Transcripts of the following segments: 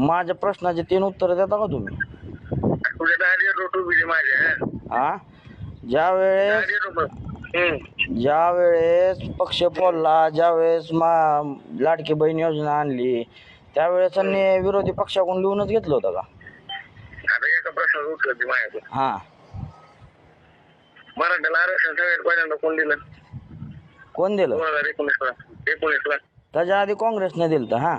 माझ्या प्रश्नाचे तीन उत्तर देता का तुम्ही? तुझ्या दहा रोट उभी माझ्या हा. ज्या वेळेस ज्या वेळेस पक्ष फोडला ज्या वेळेस मा लाडकी बहीण योजना आणली त्यावेळेस त्यांनी विरोधी पक्षाकडून लिहूनच घेतलं होतं का? आता एका प्रश्नाचं उत्तर दे माझ्याकडे. हा. मराठ्याला आरक्षण सगळ्यात पहिल्यांदा कोण दिलं? कोण दिलं? दोन हजार एकोणीसला. एकोणीसला. त्याच्या आधी काँग्रेसने दिलं तर हा.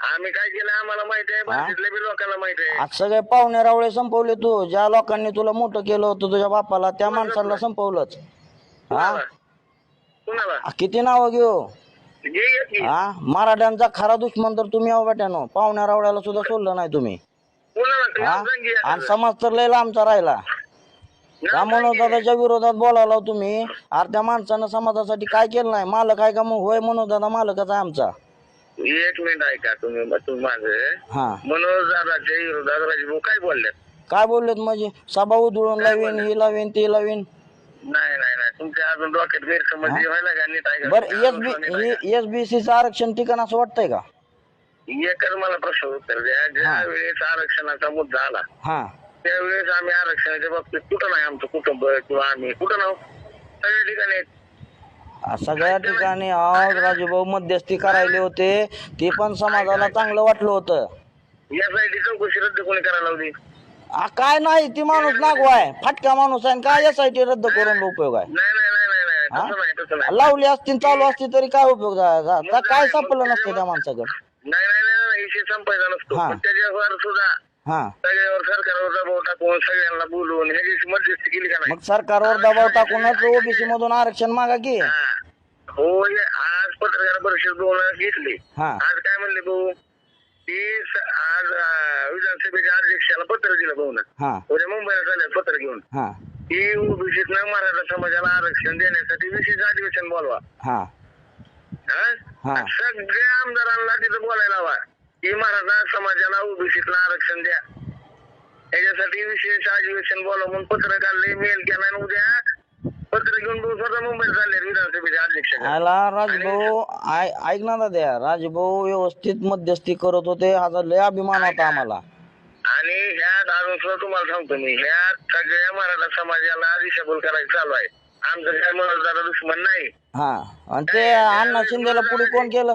आम्ही काय केलं आम्हाला माहिती आहे बी लोकांना माहिती आहे. आज सगळे पाहुणे रावळे संपवले तू. ज्या लोकांनी तुला मोठं केलं होतं तुझ्या बापाला त्या माणसाला संपवलंच. हा? कुणाला? आ, किती नावं घेऊ? घे घे की. हा? मराठ्यांचा खरा दुश्मन तर तुम्ही आहो बेट्यानो. पाहुण्या रावळ्याला सुद्धा सोडलं नाही तुम्ही. कुणाला? हा? सांग आणि. समाज तर लय लांबचा राहिला. त्या सांग. मनोदादाच्या विरोधात बोलायला तुम्ही. अरे त्या माणसानं समाजासाठी काय केलं नाही? मालक आहे का मग? होय मनोदादा मालकच आहे आमचा. एक मिनिट ऐका तुम्ही तुम्ही माझं हा. मनोज दादाच्या विरोधात राजभाऊ काय बोलले काय बोललेत म्हणजे? सभा उधळून लावीन ही लावीन ती लावीन. नाही नाही नाही. तुमच्या अजून डोक्यात गैरसमज हा? व्हायला का नीट ऐका? बर अजून नीट ऐका. एस बी चं आरक्षण ठिकाण असं वाटतंय का? एकच मला प्रश्न उत्तर द्या. ज्या. वेळेस आरक्षणाचा मुद्दा आला हा. त्यावेळेस आम्ही आरक्षणाच्या बाबतीत कुठं नाही? आमचं कुटुंब किंवा आम्ही कुठं नाव सगळ्या ठिकाणी आहेत. सगळ्या ठिकाणी आज राजूभाऊ मध्यस्थी करायले होते. ते पण समाजाला चांगलं वाटलं होतं. यासाठी चौकशी रद्द कोणी करायला लावली? आ, काय नाही ती माणूस नागवाय फाटका माणूस आहे आणि काय यासाठी रद्द करून उपयोग आहे? नाही नाही नाही नाही नाही. हा? तसं नाही तसं नाही. लावली असती चालू असती तरी काय उपयोग झा- झा- झा- काय संपलं नसतं त्या माणसाकडे? नाही नाही नाही नाही, विषय संपायचा नसतो. हा. पण त्याच्यावर सुद्धा हा. सगळ्यावर सरकारवर दबाव टाकून सगळ्यांना बोलवून ह्याची मध्यस्थी केली का नाही? मग सरकारवर दबाव टाकूनच ओबीसी मधून आरक्षण मागा की. हा. होय आज पत्रकार परिषद बोलण्यास घेतली हा आज काय म्हणले भाऊ? स- आज अं, विधानसभेच्या अध्यक्षाला पत्र दिलं भाऊ ना. हा। उद्या मुंबईला चालेल पत्र घेऊन. हा। की ओबीसीत मराठा समाजाला आरक्षण देण्यासाठी विशेष अधिवेशन बोलवा. हा। हा? हा. सगळ्या आमदारांना तिथं बोलायला हवा. की मराठा समाजाला ओबीसीतलं आरक्षण द्या. त्याच्यासाठी विशेष अधिवेशन बोलवा म्हणून पत्र काढले मेल केला आणि उद्या पत्र घेऊन भाऊ स्वतः अध्यक्ष आला राजभाऊ आय- ऐक ना दाद्या राजभाऊ व्यवस्थित मध्यस्थी करत होते. हा लय अभिमान होता आम्हाला. आणि अजून सुद्धा तुम्हाला सांगतो मी ह्यात सगळ्या मराठा समाजाला दिशाभूल करायचं चालू आहे. आमचं काय मनोजदारा दुश्मन नाही. हा. आणि ते अण्णा शिंदेला पुढे कोण केलं?